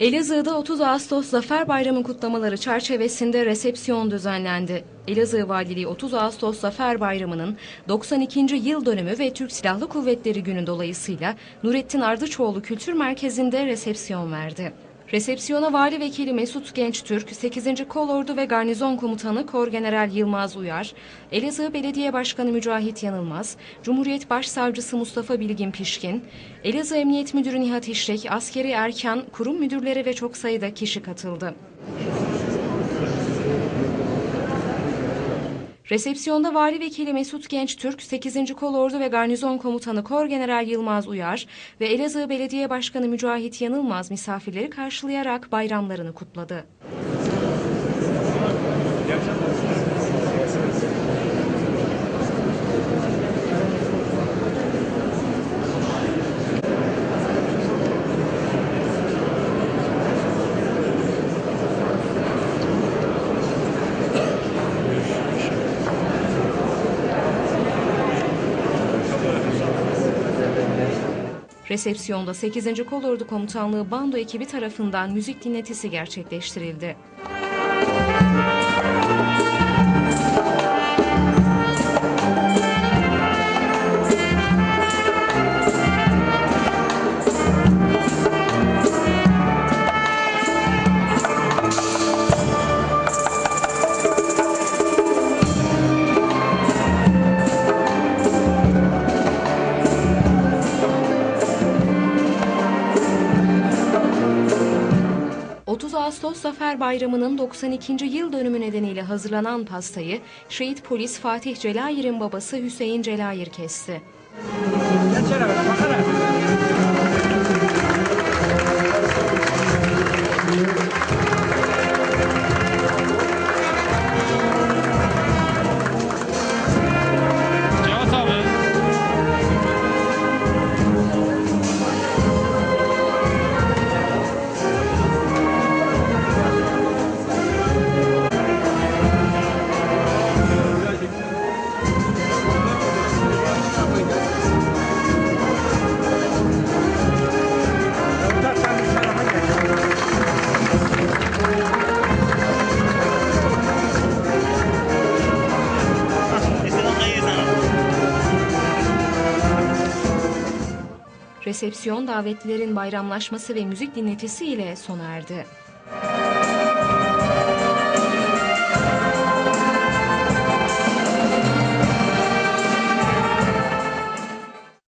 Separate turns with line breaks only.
Elazığ'da 30 Ağustos Zafer Bayramı kutlamaları çerçevesinde resepsiyon düzenlendi. Elazığ Valiliği 30 Ağustos Zafer Bayramı'nın 92. yıl dönümü ve Türk Silahlı Kuvvetleri Günü dolayısıyla Nurettin Ardıçoğlu Kültür Merkezi'nde resepsiyon verdi. Resepsiyona Vali Vekili Mesut Gençtürk, 8. Kolordu ve Garnizon Komutanı Korgeneral Yılmaz Uyar, Elazığ Belediye Başkanı Mücahit Yanılmaz, Cumhuriyet Başsavcısı Mustafa Bilgin Pişkin, Elazığ Emniyet Müdürü Nihat İşlek, askeri erkan, kurum müdürleri ve çok sayıda kişi katıldı. Resepsiyonda Vali Vekili Mesut Gençtürk, 8. Kolordu ve Garnizon Komutanı Korgeneral Yılmaz Uyar ve Elazığ Belediye Başkanı Mücahit Yanılmaz misafirleri karşılayarak bayramlarını kutladı. Resepsiyonda 8. Kolordu Komutanlığı Bando ekibi tarafından müzik dinletisi gerçekleştirildi. ...30 Ağustos Zafer Bayramı'nın 92. yıl dönümü nedeniyle hazırlanan pastayı... ...şehit polis Fatih Celayir'in babası Hüseyin Celayir kesti. resepsiyon davetlilerin bayramlaşması ve müzik dinletisi ile sona erdi.